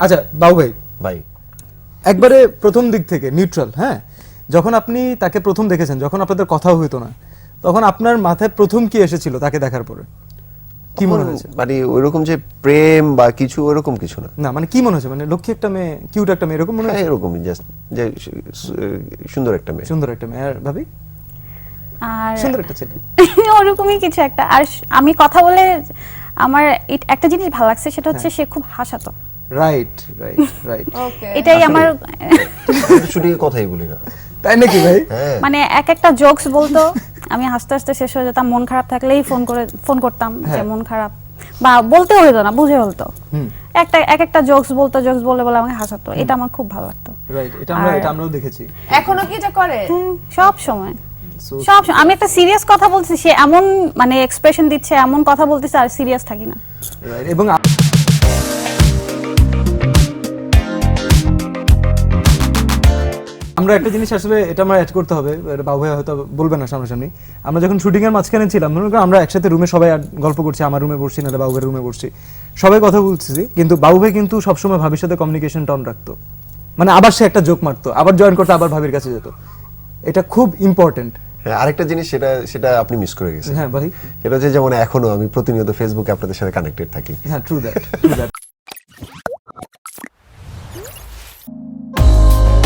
আচ্ছা বাবু ভাই। ভাই। একবারে প্রথম দিক থেকে নিউট্রাল হ্যাঁ? যখন আপনি তাকে প্রথম দেখেছেন যখন আপনাদের কথাও হইতো না তখন আপনার মাথায় প্রথম কি এসেছিল তাকে দেখার পরে? কি মনে হয়েছে? মানে ওইরকম যে প্রেম বা কিছু ওরকম কিছু না। না মানে কি মনে হয়েছে? মানে লক্ষ্মী একটা মেয়ে কিউট একটা মেয়ে এরকম মনে হ্যাঁ হয়েছে এরকমই জাস্ট যে সুন্দর একটা মেয়ে। সুন্দর একটা মেয়ে। আর ভাবি? আর সুন্দর একটা ছেলে। ওরকমই কিছু একটা। আর আমি কথা বলে আমার এট- একটা জিনিস ভালো লাগছে সেটা হচ্ছে হ্যাঁ। সে খুব হাসাতো। রাইট রাইট রাইট ওকে এটাই আমার শুটিং কথাই বলি না। তাই নাকি ভাই? হ্যাঁ। মানে এক একটা জোকস বলতো আমি হাসতে হাসতে শেষ হয়ে যেতাম মন খারাপ থাকলেই ফোন করে ফোন করতাম যে হ্যাঁ। মন খারাপ। বা বলতে না বুঝে একটা এক একটা জোকস বলতো জোকস বলে বলে আমাকে হাসাতো এটা আমার খুব ভালো লাগতো। রাইট এটা আমরা এটা আমরাও দেখেছি। এখনও কি এটা করে? সব সময়। সব আমি একটা সিরিয়াস কথা বলছি সে এমন মানে এক্সপ্রেশন দিচ্ছে এমন কথা বলতেছে আর সিরিয়াস থাকি না। এবং আমরা একটা জিনিস আসলে এটা আমরা অ্যাড করতে হবে বাবু ভাই হয়তো বলবে না সামনাসামনি। আমরা যখন শুটিং এর মাঝখানে ছিলাম মনে করো আমরা একসাথে রুমে সবাই গল্প করছি আমার রুমে বসছি না বাবু ভাইয়ের রুমে বসছি। সবাই কথা বলছি কিন্তু বাবু ভাই কিন্তু সবসময় ভাবির সাথে কমিউনিকেশন টন রাখতো। মানে আবার সে একটা জোক মারতো আবার জয়েন করতো আবার ভাবির কাছে যেত। এটা খুব ইম্পর্টেন্ট হ্যাঁ, আরেকটা জিনিস সেটা সেটা আপনি মিস করে গেছেন। হ্যাঁ ভাই। সেটা হচ্ছে যেমন এখনও আমি প্রতিনিয়ত ফেসবুকে আপনাদের সাথে কানেক্টেড থাকি। হ্যাঁ ট্রু দ্যাট ট্রু দ্যাট